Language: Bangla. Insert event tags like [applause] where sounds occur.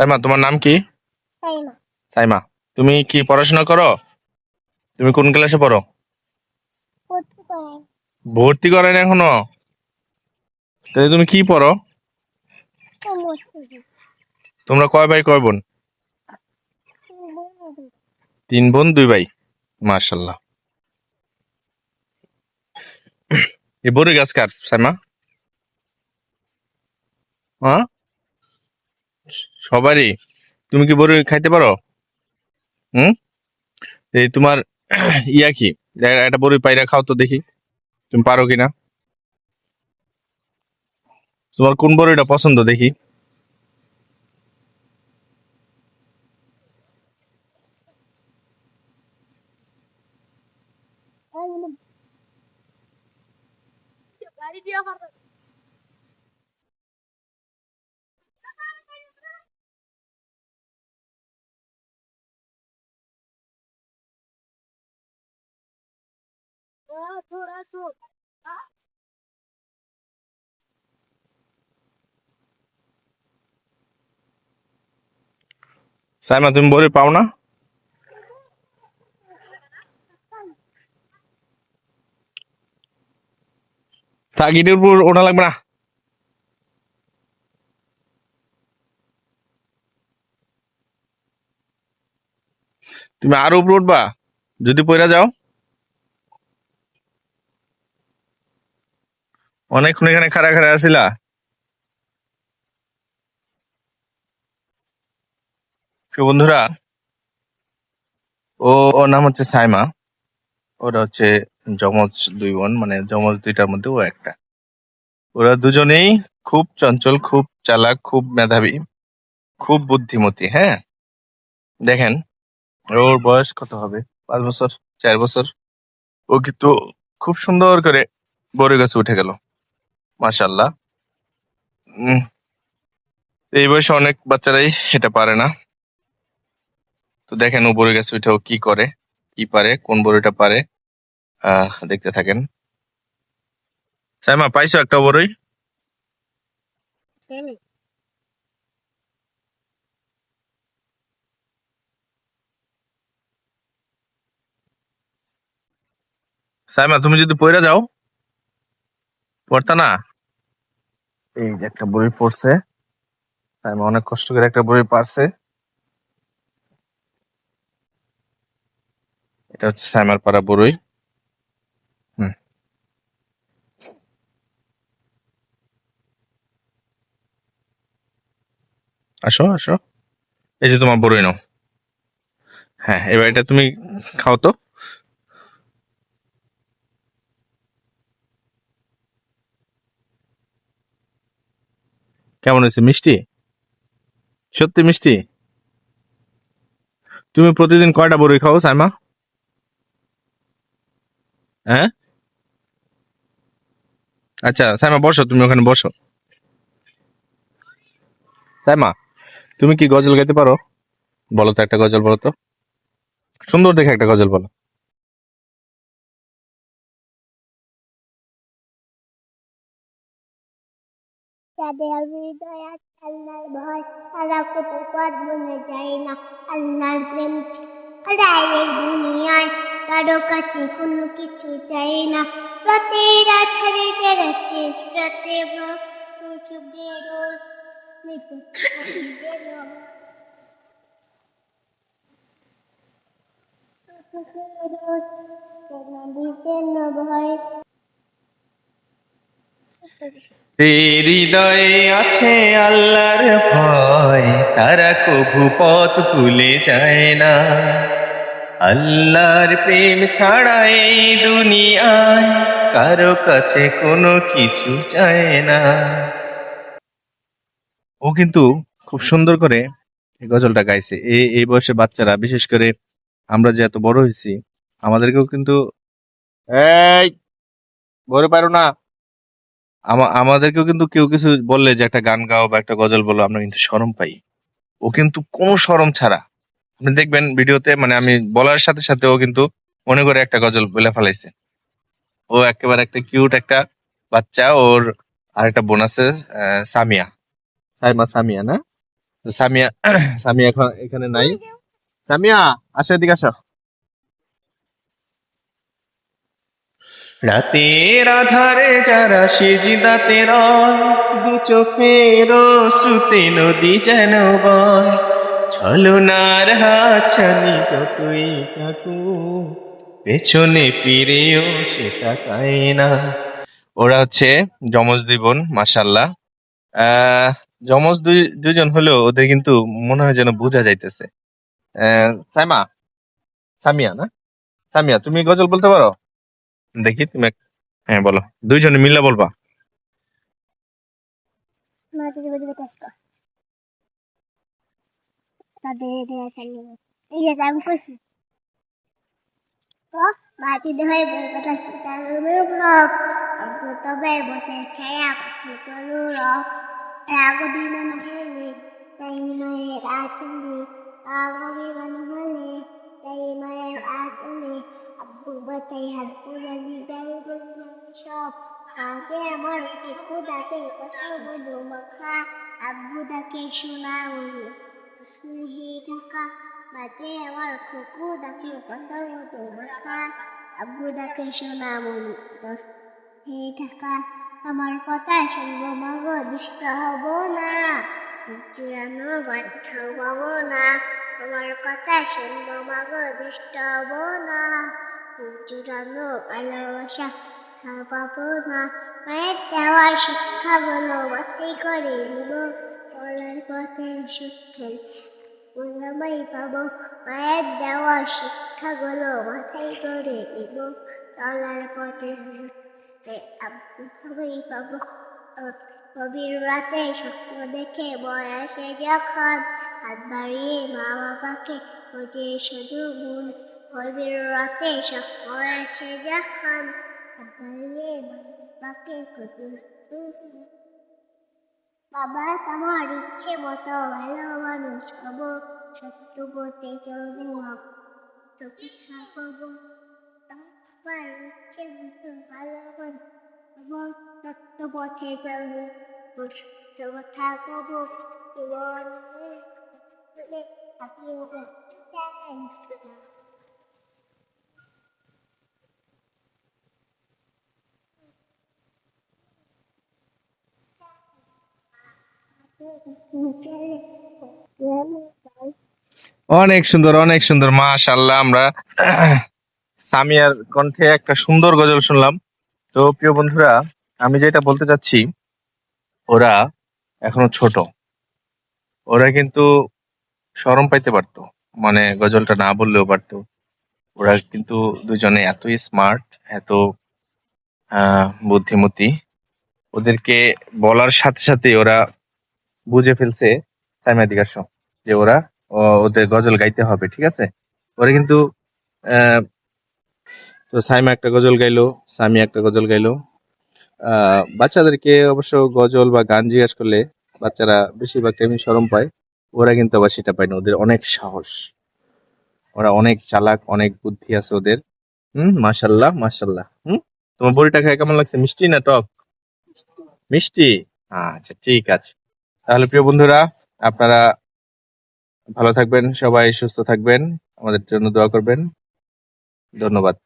সাইমা তোমার নাম কি? সাইমা। তুমি কি পড়াশোনা করো? তুমি কোন ক্লাসে পড়ো? ভর্তি করেন এখনও? তাহলে তুমি কি পড়ো? তোমরা কয় ভাই কয় বোন? তিন বোন দুই ভাই। মার্শাল্লাহ এই বড়ি গাছ কার সাইমা? হ্যাঁ? সবারই? তুমি কি বড়ি খাইতে পারো? হুম? এই তোমার [clears throat] ইয়া কি? একটা বড়ি পাইরা খাও তো দেখি। তুমি পারো কিনা? তোমার কোন বড়িটা পছন্দ দেখি? গাড়ি দিয়া সাইমা, তুমি বড়ি পাও না? থাক ইটের উপর ওঠা লাগবে না। তুমি আরও উপরে উঠবা, যদি পয়রা যাও। অনেকক্ষণ এখানে খাড়া খাড়া আছিলা? বন্ধুরা, ও, ওর নাম হচ্ছে সাইমা। ওরা হচ্ছে যমজ দুই বোন মানে যমজ দুইটার মধ্যে ও একটা। ওরা দুজনেই খুব চঞ্চল, খুব চালাক, খুব মেধাবী, খুব বুদ্ধিমতী হ্যাঁ? দেখেন, ওর বয়স কত হবে? পাঁচ বছর? চার বছর? ও কিন্তু খুব সুন্দর করে বড় গাছে উঠে গেল। মাশাল্লাহ উম, এই বয়সে অনেক বাচ্চারাই এটা পারে না। তো দেখেন ও বড় গাছে উঠে কি করে কি পারে কোন বড়িটা পারে। দেখতে থাকেন। সাইমা পাইছো একটা বড়ই সাইমা তুমি যদি পড়ে যাও। পড়তা না? এই যে একটা বই পড়ছে সাইমা অনেক কষ্ট করে একটা বই পারছে। এটা হচ্ছে আসো আসো। এই যে তোমার বড়ই নাও। হ্যাঁ এবার এটা তুমি খাও তো। কেমন হয়েছে? মিষ্টি? সত্যি মিষ্টি? তুমি প্রতিদিন কয়টা বড়ই খাও সাইমা? হ্যাঁ? আচ্ছা সাইমা বসো, তুমি ওখানে বসো। সাইমা, তুমি কি গজল গাইতে পারো? বলো তো একটা গজল, বলো তো। সুন্দর দেখে একটা গজল বলো। যাদের হৃদয় আছে আল্লাহর ভয়। তারা কত পথ বলে যায় না আল্লাহর প্রেম। হারায় এই দুনিয়ায় কারও কাছে কোনো কিছু চাই না। রাতের আধারে যারা শেষ, রাতে কিছু বেরো ভয়। এই হৃদয়ে আছে আল্লাহর ভয় তারা কভু পথ ভুলে যায় না। আল্লাহর প্রেম ছাড়া এই দুনিয়ায় কারও কাছে কোনো কিছু চায় না। ও কিন্তু খুব সুন্দর করে এই গজলটা গাইছে। এই এই বয়সে বাচ্চারা বিশেষ করে আমরা যে এত বড় হয়েছি আমাদেরকেও কিন্তু এই বড় পারো না। আমাদেরকেও কিন্তু কেউ কিছু বললে যে একটা গান গাও বা একটা গজল বলো আমরা কিন্তু শরম পাই। ও কিন্তু কোনো শরম ছাড়া। আপনি দেখবেন ভিডিওতে মানে আমি বলার সাথে সাথে ও কিন্তু মনে করে একটা গজল বলে ফেলাইছে। ও একেবারে একটা কিউট একটা বাচ্চা ওর আর একটা বোন আছে আহ, সামিয়া। সাইমা সামিয়া না? সামিয়া [clears throat] সামিয়া এখন এখানে নাই। সামিয়া আসো এদিকে আসো। রাতের আধারে যারা সিজদাতে রয়, দু চোখের শ্রুতে নদী যেন বয়। ছলনার হাতছানি যতই থাকু পেছনে ফিরেও সে তাকায় না। ওরা হচ্ছে যমজ দুই বোন মাসাল্লাহ যমজ দুই দুজন হলেও ওদের কিন্তু মনে হয় যেন বোঝা যাইতেছে। সাইমা, সামিয়া না? সামিয়া, তুমি গজল বলতে পারো? দেখি তুমি হ্যাঁ বলো। দুইজনে মিল্লা বলবা। ছায়া পুরানি গাই বললাম সব আগে আমার খুদাকে কথা বলো, মাখা আব্বু দাকে শোনা বলে স্নেহে ঢাকা মাঝে আমার খুকু দাকে কথা বলো, মাখা আব্বু দাকে শোনা বলি হে ঢাকা আমার কথা শুনব, মাগো, দুষ্ট হব না। চুরানো কথা পাবো না। তোমার কথা শুনব, মাগো, দুষ্ট হব না। চুরানো ভালোবাসা পাবো না মায়ের দেওয়া শিক্ষাগুলো মাথায় করে নিব পথে সুখের ওলামাই পাবো মায়ের দেওয়া শিক্ষাগুলো করে নিব চলার পথে সুখে আব্বুই পাবো কবির রাতে স্বপ্ন দেখে বয়সে যখন হাত বাড়িয়ে মা বাবাকে খোঁজে শুধু গুণ কবির রাতে স্বপ্ন এসে যখন হাত বাড়িয়ে মা বাবাকে খোঁজে শুধু গুণ। বাবা তোমার ইচ্ছে মতো ভালো মানুষ হব সত্য পথে চলবো প্রতীক্ষা করব আমার ইচ্ছে মতো ভালো মানুষ হব সত্য পথে চলবো সত্য কথা কব জীবনে আপনি অনেক সুন্দর অনেক সুন্দর। মাশাল্লাহ আমরা সামিয়ার কণ্ঠে একটা সুন্দর গজল শুনলাম। তো প্রিয় বন্ধুরা, আমি যেটা বলতে চাচ্ছি, ওরা এখনও ছোট। ওরা কিন্তু শরম পাইতে পারতো। মানে গজলটা না বললেও পারতো। ওরা কিন্তু দুজনে এতই স্মার্ট এত বুদ্ধিমতী। ওদেরকে বলার সাথে সাথে ওরা বুঝে ফেলছে সাইমা দিকে আসো, যে ওরা ওদের গজল গাইতে হবে ঠিক আছে? ওরা কিন্তু তো সাইমা একটা গজল গাইলো সামি একটা গজল গাইলো। বাচ্চাদেরকে অবশ্য গজল বা গান জিজ্ঞাসা করলে বাচ্চারা বেশিরভাগ টাইমে শরম পায়। ওরা কিন্তু আবার সেটা পায় না ওদের অনেক সাহস। ওরা অনেক চালাক অনেক বুদ্ধি আছে ওদের। হুম মাশাল্লাহ মাশাল্লাহ। হুম তোমার বড়িটা খায় কেমন লাগছে? মিষ্টি না টক? মিষ্টি? আচ্ছা ঠিক আছে। তাহলে প্রিয় বন্ধুরা আপনারা ভালো থাকবেন সবাই সুস্থ থাকবেন আমাদের জন্য দোয়া করবেন। ধন্যবাদ।